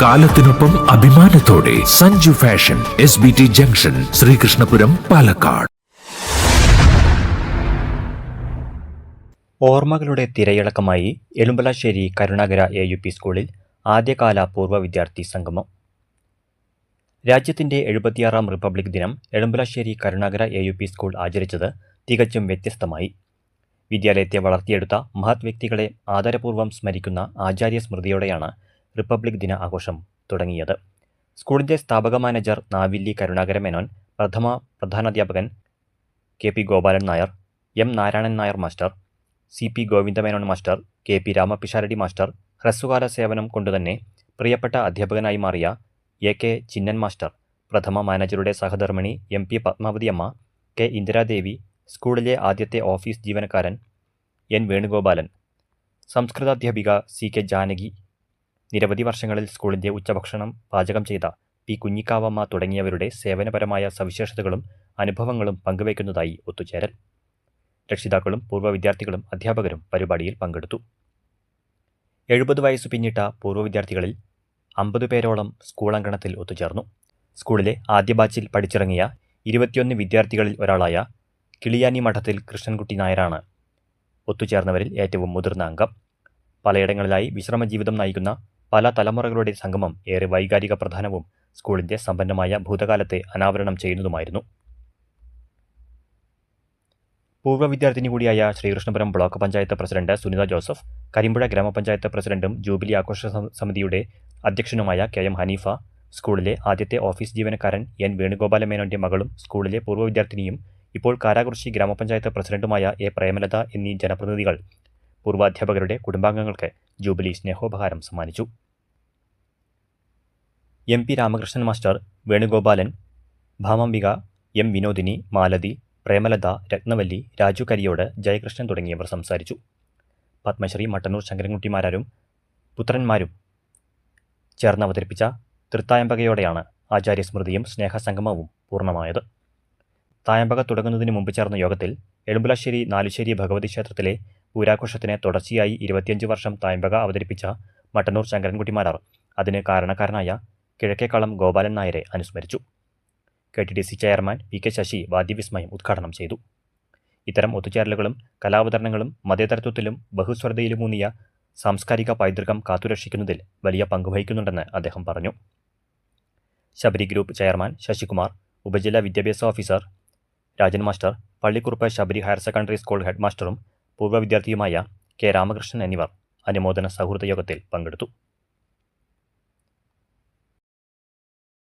കാലത്തിനൊപ്പം അഭിമാനത്തോടെ Sanju fashion S B T junction Sreekrishnapuram Palakkad. ഓർമ്മകളുടെ തിരയിളക്കമായി Elumbalassery Karunakara A U P സ്കൂളിൽ ആദ്യകാല പൂർവ വിദ്യാർത്ഥി സംഗമം. രാജ്യത്തിന്റെ എഴുപത്തിയാറാം റിപ്പബ്ലിക് ദിനം Elumbalassery Karunakara A U P school ആചരിച്ചത് തികച്ചും വ്യത്യസ്തമായി. വിദ്യാലയത്തെ വളർത്തിയെടുത്ത മഹത് വ്യക്തികളെ ആദരപൂർവം സ്മരിക്കുന്ന ആചാര്യ സ്മൃതിയോടെയാണ് റിപ്പബ്ലിക് ദിന ആഘോഷം തുടങ്ങിയത്. സ്കൂളിന്റെ സ്ഥാപക മാനേജർ നാവില്ലി കരുണാകര മേനോൻ പ്രഥമ പ്രധാനാധ്യാപകൻ K P Gopalan Nair M Narayanan Nair master C P Govindamenon master K P Ramapisharady master ഹ്രസ്വകാല സേവനം കൊണ്ടുതന്നെ പ്രിയപ്പെട്ട അധ്യാപകനായി മാറിയ എ കെ ചിന്നൻ മാസ്റ്റർ പ്രഥമ മാനേജറുടെ സഹധർമ്മിണി എം പി പത്മാവതി അമ്മ കെ ഇന്ദിരാദേവി സ്കൂളിലെ ആദ്യത്തെ ഓഫീസ് ജീവനക്കാരൻ എൻ വേണുഗോപാലൻ സംസ്കൃതാധ്യാപിക സി കെ ജാനകി നിരവധി വർഷങ്ങളിൽ സ്കൂളിന്റെ ഉച്ചഭക്ഷണം പാചകം ചെയ്ത പി കുഞ്ഞിക്കാവമ്മ തുടങ്ങിയവരുടെ സേവനപരമായ സവിശേഷതകളും അനുഭവങ്ങളും പങ്കുവയ്ക്കുന്നതായി ഒത്തുചേരൽ. രക്ഷിതാക്കളും പൂർവ വിദ്യാർത്ഥികളും അധ്യാപകരും പരിപാടിയിൽ പങ്കെടുത്തു. എഴുപത് വയസ്സ് പിന്നിട്ട പൂർവ വിദ്യാർത്ഥികളിൽ അമ്പത് പേരോളം സ്കൂൾ അങ്കണത്തിൽ ഒത്തുചേർന്നു. സ്കൂളിലെ ആദ്യ ബാച്ചിൽ പഠിച്ചിറങ്ങിയ ഇരുപത്തിയൊന്ന് വിദ്യാർത്ഥികളിൽ ഒരാളായ കിളിയാനി മഠത്തിൽ കൃഷ്ണൻകുട്ടി നായരാണ് ഒത്തുചേർന്നവരിൽ ഏറ്റവും മുതിർന്ന അംഗം. പലയിടങ്ങളിലായി വിശ്രമ ജീവിതം നയിക്കുന്ന പല തലമുറകളുടെ സംഗമം ഏറെ വൈകാരിക പ്രധാനവും സ്കൂളിന്റെ സമ്പന്നമായ ഭൂതകാലത്തെ അനാവരണം ചെയ്യുന്നതുമായിരുന്നു. പൂർവ വിദ്യാർത്ഥിനി കൂടിയായ Sreekrishnapuram block panchayat president Sunitha Joseph Karimpuzha ഗ്രാമപഞ്ചായത്ത് പ്രസിഡന്റും ജൂബിലി ആഘോഷ സമിതിയുടെ അധ്യക്ഷനുമായ കെ എം ഹനീഫ സ്കൂളിലെ ആദ്യത്തെ ഓഫീസ് ജീവനക്കാരൻ എൻ വേണുഗോപാല മേനോന്റെ മകളും സ്കൂളിലെ പൂർവ വിദ്യാർത്ഥിനിയും ഇപ്പോൾ കാരാകുറിശി ഗ്രാമപഞ്ചായത്ത് പ്രസിഡന്റുമായ എ പ്രേമലത എന്നീ ജനപ്രതിനിധികൾ പൂർവാധ്യാപകരുടെ കുടുംബാംഗങ്ങൾക്ക് ജൂബിലി സ്നേഹോപഹാരം സമ്മാനിച്ചു. M P Ramakrishnan master Venugopalan Bhamambika M Vinodini Malathi Premalatha Rathnavalli Raju Kariyod Jayakrishnan തുടങ്ങിയവർ സംസാരിച്ചു. പത്മശ്രീ മട്ടന്നൂർ ശങ്കരൻകുട്ടിമാരും പുത്രന്മാരും ചേർന്ന് അവതരിപ്പിച്ച തൃത്തായമ്പകയോടെയാണ് ആചാര്യസ്മൃതിയും സ്നേഹസംഗമവും പൂർണമായത്. തായമ്പക തുടങ്ങുന്നതിന് മുമ്പ് ചേർന്ന യോഗത്തിൽ എളുമ്പുലശ്ശേരി നാലുശ്ശേരി ഭഗവതി ക്ഷേത്രത്തിലെ പൂരാഘോഷത്തിന് തുടർച്ചയായി ഇരുപത്തിയഞ്ച് വർഷം തായമ്പക അവതരിപ്പിച്ച മട്ടന്നൂർ ശങ്കരൻകുട്ടിമാരാർ അതിന് കാരണക്കാരനായ കിഴക്കേക്കളം ഗോപാലൻ നായരെ അനുസ്മരിച്ചു. K T D C chairman P K Sasi വാദ്യവിസ്മയം ഉദ്ഘാടനം ചെയ്തു. ഇത്തരം ഒത്തുചേരലുകളും കലാവതരണങ്ങളും മതേതരത്വത്തിലും ബഹുസ്വരതയിലുമൂന്നിയ സാംസ്കാരിക പൈതൃകം കാത്തുരക്ഷിക്കുന്നതിൽ വലിയ പങ്കുവഹിക്കുന്നുണ്ടെന്ന് അദ്ദേഹം പറഞ്ഞു. ശബരി ഗ്രൂപ്പ് ചെയർമാൻ ശശികുമാർ ഉപജില്ലാ വിദ്യാഭ്യാസ officer Rajan master Pallikkuruppu Sabari higher secondary school head മാസ്റ്ററും പൂർവ വിദ്യാർത്ഥിയുമായ കെ രാമകൃഷ്ണൻ എന്നിവർ അനുമോദന സൗഹൃദ യോഗത്തിൽ പങ്കെടുത്തു